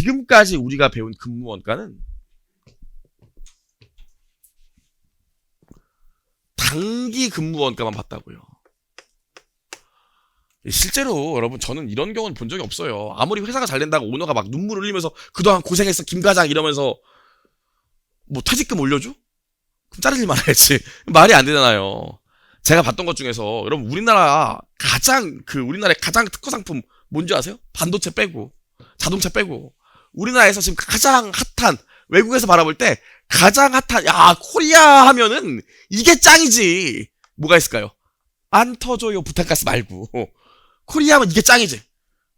지금까지 우리가 배운 근무 원가는 단기 근무 원가만 봤다고요. 실제로 여러분 저는 이런 경우는 본 적이 없어요. 아무리 회사가 잘 된다고 오너가 막 눈물 흘리면서 그동안 고생했어 김 과장 이러면서 뭐 퇴직금 올려줘? 그럼 자르지 말아야지. 말이 안 되잖아요. 제가 봤던 것 중에서 여러분 우리나라 가장 그 우리나라의 가장 특허 상품 뭔지 아세요? 반도체 빼고 자동차 빼고 우리나라에서 지금 가장 핫한 외국에서 바라볼 때 가장 핫한 야 코리아 하면은 이게 짱이지. 뭐가 있을까요? 안 터져요 부탄가스 말고. 코리아 하면 이게 짱이지.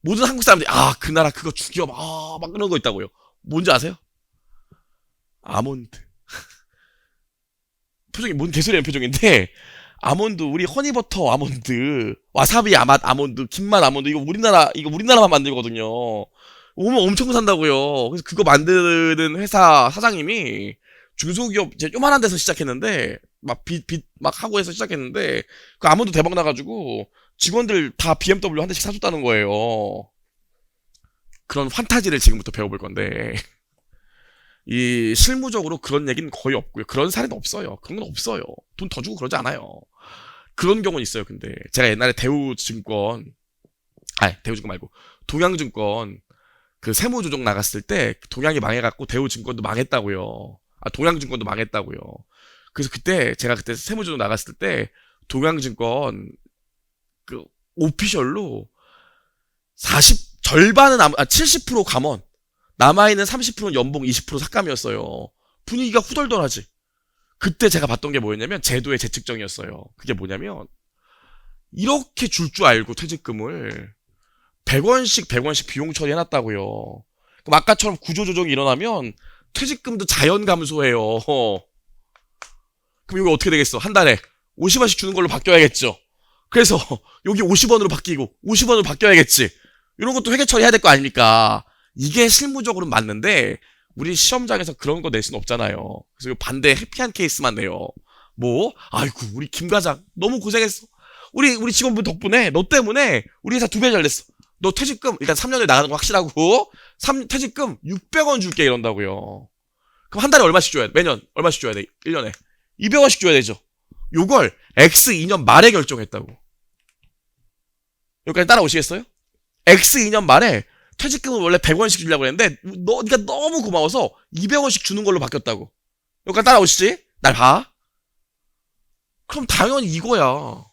모든 한국 사람들이 아 그 나라 그거 죽여. 아막 그런 거 있다고요. 뭔지 아세요? 아몬드. 표정이 뭔 개소리한 표정인데. 아몬드 우리 허니버터 아몬드. 와사비 아맛 아몬드 김맛 아몬드. 이거 우리나라 이거 우리나라만 만들거든요 오면 엄청 산다고요 그래서 그거 만드는 회사 사장님이 중소기업 이제 요만한 데서 시작했는데 막 빚 빚 막 하고 해서 시작했는데 그 아몬드 대박 나가지고 직원들 다 BMW 한 대씩 사줬다는 거예요 그런 판타지를 지금부터 배워볼 건데 이 실무적으로 그런 얘기는 거의 없고요. 그런 사례는 없어요. 그런 건 없어요. 돈 더 주고 그러지 않아요. 그런 경우는 있어요. 근데 제가 옛날에 대우증권, 아니 대우증권 말고 동양증권 그 세무 조정 나갔을 때 동양이 망해갖고 대우증권도 망했다고요. 아 동양증권도 망했다고요. 그래서 그때 제가 그때 세무 조정 나갔을 때 동양증권 그 오피셜로 40 절반은 아, 70% 감원 남아있는 30%는 연봉 20% 삭감이었어요. 분위기가 후덜덜하지. 그때 제가 봤던 게 뭐였냐면 제도의 재측정이었어요. 그게 뭐냐면 이렇게 줄 줄 알고 퇴직금을 100원씩 100원씩 비용 처리해놨다고요. 그럼 아까처럼 구조조정이 일어나면 퇴직금도 자연 감소해요. 그럼 이거 어떻게 되겠어? 한 달에 50원씩 주는 걸로 바뀌어야겠죠. 그래서 여기 50원으로 바뀌고 50원으로 바뀌어야겠지. 이런 것도 회계 처리해야 될 거 아닙니까? 이게 실무적으로는 맞는데 우리 시험장에서 그런 거 낼 수는 없잖아요. 그래서 이 반대 해피한 케이스만 내요. 뭐? 아이고 우리 김 과장 너무 고생했어. 우리 우리 직원분 덕분에 너 때문에 우리 회사 두 배 잘 됐어. 너 퇴직금 일단 3년에 나가는 거 확실하고 3 퇴직금 600원 줄게 이런다고요. 그럼 한 달에 얼마씩 줘야 돼? 매년 얼마씩 줘야 돼? 1년에 200원씩 줘야 되죠. 요걸 X 2년 말에 결정했다고. 여기까지 따라오시겠어요? X 2년 말에 퇴직금을 원래 100원씩 주려고 했는데 너 네가 너무 고마워서 200원씩 주는 걸로 바뀌었다고. 여기까지 따라오시지? 날 봐. 그럼 당연히 이거야.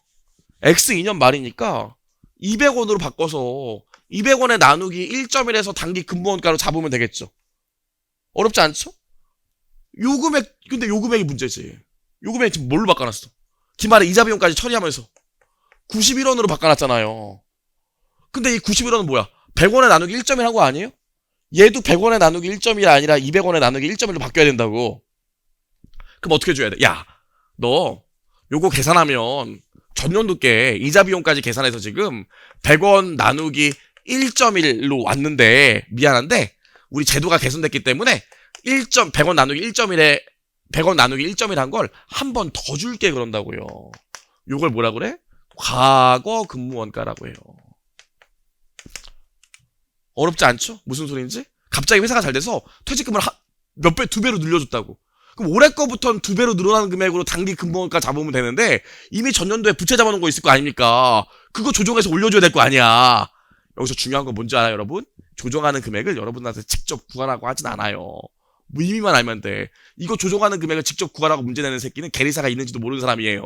X 2년 말이니까 200원으로 바꿔서 200원에 나누기 1.1에서 단기 근무원가로 잡으면 되겠죠. 어렵지 않죠? 요 금액 근데 요 금액이 문제지. 요 금액 지금 뭘로 바꿔놨어? 기말에 이자 비용까지 처리하면서 91원으로 바꿔놨잖아요. 근데 이 91원은 뭐야? 100원에 나누기 1.1 한 거 아니에요? 얘도 100원에 나누기 1.1이 아니라 200원에 나누기 1.1로 바뀌어야 된다고. 그럼 어떻게 줘야 돼? 야, 너 요거 계산하면 전년도께 이자 비용까지 계산해서 지금 100원 나누기 1.1로 왔는데 미안한데 우리 제도가 개선됐기 때문에 1. 100원 나누기 1.1에 100원 나누기 1.1 한 걸 한 번 더 줄게 그런다고요. 요걸 뭐라 그래? 과거 근무원가라고 해요. 어렵지 않죠? 무슨 소리인지? 갑자기 회사가 잘 돼서 퇴직금을 몇 배, 두 배로 늘려줬다고. 그럼 올해 거부터는 두 배로 늘어나는 금액으로 단기 근무원가 잡으면 되는데 이미 전년도에 부채 잡아놓은 거 있을 거 아닙니까? 그거 조정해서 올려줘야 될 거 아니야. 여기서 중요한 건 뭔지 알아요, 여러분? 조정하는 금액을 여러분한테 직접 구하라고 하진 않아요. 의미만 알면 돼. 이거 조정하는 금액을 직접 구하라고 문제 내는 새끼는 계리사가 있는지도 모르는 사람이에요.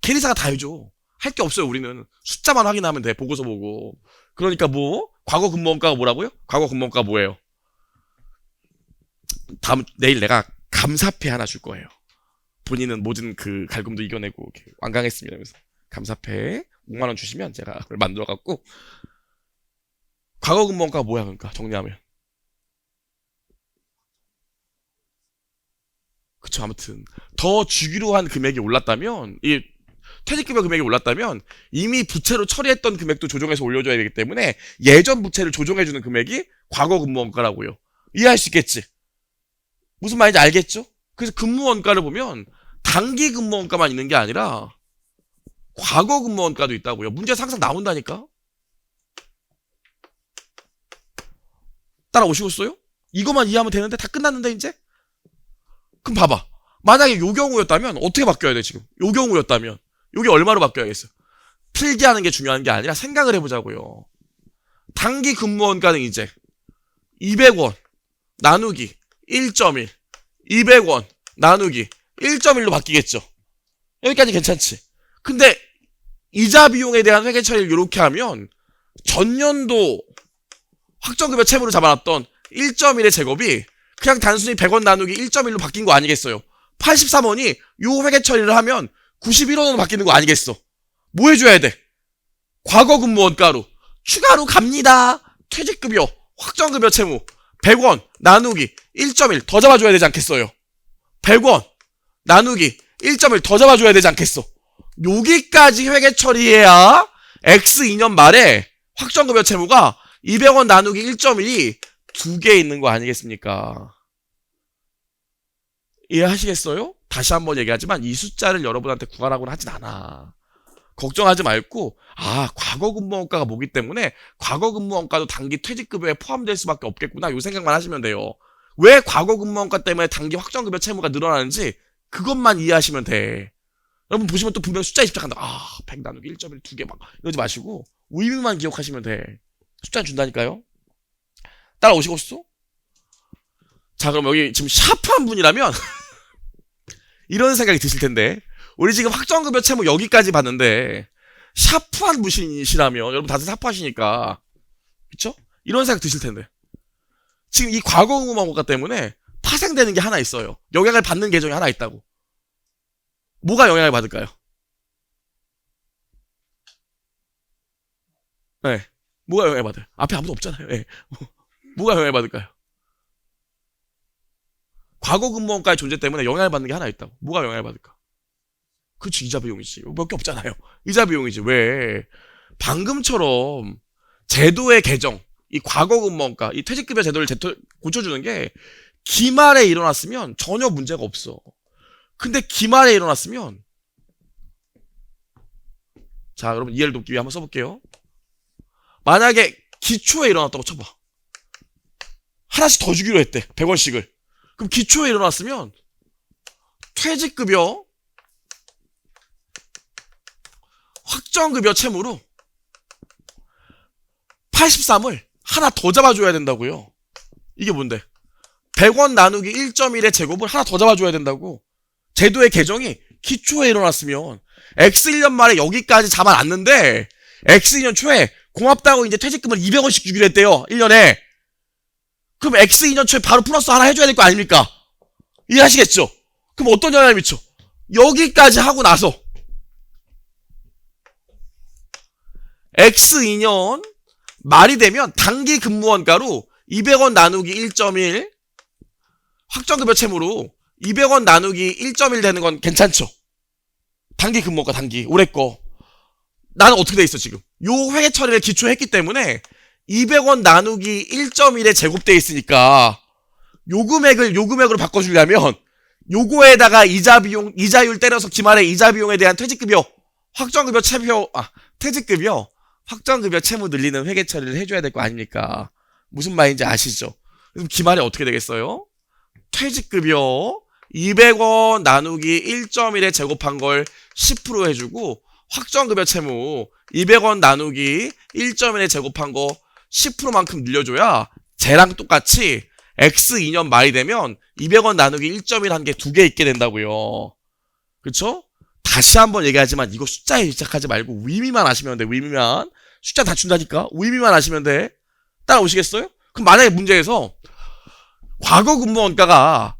계리사가 다 해줘. 할 게 없어요, 우리는. 숫자만 확인하면 돼, 보고서 보고. 그러니까 뭐? 과거 근무원가가 뭐라고요? 과거 근무원가 뭐예요? 다음, 내일 내가 감사패 하나 줄 거예요. 본인은 모든 그 갈굼도 이겨내고 완강했습니다. 그래서 감사패 5만 원 주시면 제가 그걸 만들어 갖고 과거 근무원가가 뭐야 그러니까 정리하면 그쵸 아무튼 더 주기로 한 금액이 올랐다면 이 퇴직급여 금액이 올랐다면 이미 부채로 처리했던 금액도 조정해서 올려줘야 되기 때문에 예전 부채를 조정해주는 금액이 과거 근무원가라고요. 이해할 수 있겠지? 무슨 말인지 알겠죠? 그래서 근무 원가를 보면 단기 근무 원가만 있는 게 아니라 과거 근무 원가도 있다고요. 문제에서 항상 나온다니까? 따라오시겠어요? 이것만 이해하면 되는데 다 끝났는데 이제? 그럼 봐봐. 만약에 요 경우였다면 어떻게 바뀌어야 돼 지금? 요 경우였다면 요게 얼마로 바뀌어야겠어? 필기 하는 게 중요한 게 아니라 생각을 해보자고요. 단기 근무원가는 이제 200원 나누기 1.1 200원 나누기 1.1로 바뀌겠죠. 여기까지 괜찮지. 근데 이자 비용에 대한 회계 처리를 이렇게 하면 전년도 확정급여 채무로 잡아놨던 1.1의 제곱이 그냥 단순히 100원 나누기 1.1로 바뀐 거 아니겠어요? 83원이 요 회계 처리를 하면 91원으로 바뀌는 거 아니겠어? 뭐 해줘야 돼? 과거 근무원 가루 추가로 갑니다. 퇴직급여 확정급여 채무 100원 나누기 1.1 더 잡아줘야 되지 않겠어요? 100원 나누기 1.1 더 잡아줘야 되지 않겠어? 여기까지 회계 처리해야 X 2년 말에 확정급여 채무가 200원 나누기 1.1이 두 개 있는 거 아니겠습니까? 이해하시겠어요? 다시 한번 얘기하지만 이 숫자를 여러분한테 구하라고는 하진 않아. 걱정하지 말고 아 과거 근무원가가 뭐기 때문에 과거 근무원가도 단기 퇴직급여에 포함될 수밖에 없겠구나 요 생각만 하시면 돼요. 왜 과거 근무원가 때문에 단기 확정급여 채무가 늘어나는지 그것만 이해하시면 돼. 여러분 보시면 또 분명 숫자에 집착한다. 아, 100 나누기 1.1 두 개 막 이러지 마시고 의미만 기억하시면 돼. 숫자 준다니까요. 따라오시겠어? 자, 그럼 여기 지금 샤프한 분이라면 이런 생각이 드실 텐데 우리 지금 확정급여 채무 여기까지 봤는데 샤프한 분이시라면 여러분 다들 샤프하시니까 그쵸? 이런 생각 드실 텐데 지금 이 과거 응모망고가 때문에 파생되는 게 하나 있어요. 영향을 받는 계정이 하나 있다고. 뭐가 영향을 받을까요? 네. 뭐가 영향을 받아요? 앞에 아무도 없잖아요. 네. 뭐가 영향을 받을까요? 과거 근무원가의 존재 때문에 영향을 받는 게 하나 있다고. 뭐가 영향을 받을까? 그치, 이자 비용이지. 몇 개 없잖아요. 이자 비용이지. 왜? 방금처럼 제도의 개정, 이 과거 근무원가, 이 퇴직급여 제도를 제토, 고쳐주는 게 기말에 일어났으면 전혀 문제가 없어. 근데 기말에 일어났으면 자 여러분 이해를 돕기 위해 한번 써볼게요. 만약에 기초에 일어났다고 쳐봐. 하나씩 더 주기로 했대. 100원씩을. 그럼 기초에 일어났으면 퇴직급여 확정급여 채무로 83을 하나 더 잡아줘야 된다고요. 이게 뭔데? 100원 나누기 1.1의 제곱을 하나 더 잡아줘야 된다고. 제도의 개정이 기초에 일어났으면 X 1년 말에 여기까지 잡아놨는데 X 2년 초에 고맙다고 이제 퇴직금을 200원씩 주기로 했대요. 1년에. 그럼 X 2년 초에 바로 플러스 하나 해줘야 될 거 아닙니까? 이해하시겠죠? 그럼 어떤 영향을 미쳐? 여기까지 하고 나서 X 2년 말이 되면 단기 근무원가로 200원 나누기 1.1 확정급여 채무로 200원 나누기 1.1 되는 건 괜찮죠? 단기 근무가 단기. 올해 거. 나는 어떻게 돼 있어 지금? 요 회계 처리를 기초했기 때문에 200원 나누기 1.1에 제곱돼 있으니까 요 금액을 요 금액으로 바꿔주려면 요거에다가 이자 비용 이자율 때려서 기말에 이자 비용에 대한 퇴직급여 확정급여 채표 아 퇴직급여 확정급여 채무 늘리는 회계 처리를 해줘야 될 거 아닙니까 무슨 말인지 아시죠? 그럼 기말에 어떻게 되겠어요? 퇴직급여 200원 나누기 1.1에 제곱한 걸 10% 해주고 확정급여 채무 200원 나누기 1.1에 제곱한 거 10%만큼 늘려줘야 쟤랑 똑같이 X 2년 말이 되면 200원 나누기 1.1한개두개 있게 된다고요. 그쵸? 다시 한번 얘기하지만 이거 숫자에 집착하지 말고 의미만 아시면 돼. 의미만. 숫자 다 준다니까. 의미만 아시면 돼. 따라오시겠어요? 그럼 만약에 문제에서 과거 근무원가가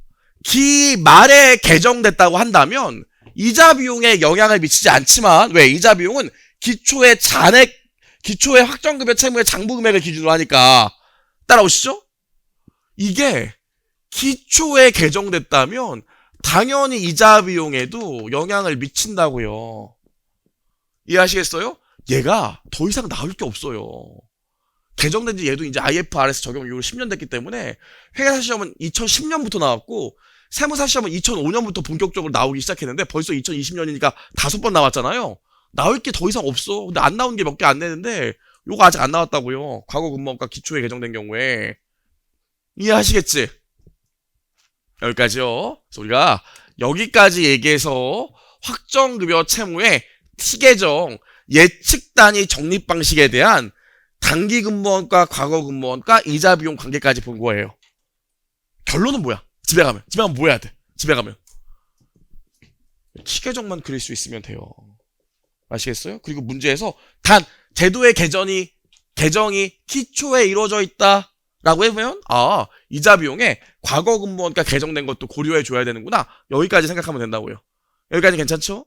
기 말에 개정됐다고 한다면 이자 비용에 영향을 미치지 않지만 왜 이자 비용은 기초의 잔액 기초의 확정급여 채무의 장부 금액을 기준으로 하니까 따라오시죠? 이게 기초에 개정됐다면 당연히 이자 비용에도 영향을 미친다고요. 이해하시겠어요? 얘가 더 이상 나올 게 없어요. 개정된 지 얘도 이제 IFRS 적용 이후로 10년 됐기 때문에 회계사 시험은 2010년부터 나왔고 세무사 시험은 2005년부터 본격적으로 나오기 시작했는데 벌써 2020년이니까 다섯 번 나왔잖아요. 나올 게 더 이상 없어. 근데 안 나온 게 몇 개 안 되는데 요거 아직 안 나왔다고요. 과거 근무원가 기초에 개정된 경우에 이해하시겠지? 여기까지요. 그래서 우리가 여기까지 얘기해서 확정급여 채무의 T계정 예측 단위 적립 방식에 대한 단기 근무원과 과거 근무원과 이자 비용 관계까지 본 거예요. 결론은 뭐야? 집에 가면 집에 가면 뭐 해야 돼? 집에 가면 T계정만 그릴 수 있으면 돼요. 아시겠어요? 그리고 문제에서 단 제도의 개정이 개정이 기초에 이루어져 있다 라고 해보면 아 이자 비용에 과거 근무원과 개정된 것도 고려해 줘야 되는구나 여기까지 생각하면 된다고요. 여기까지 괜찮죠?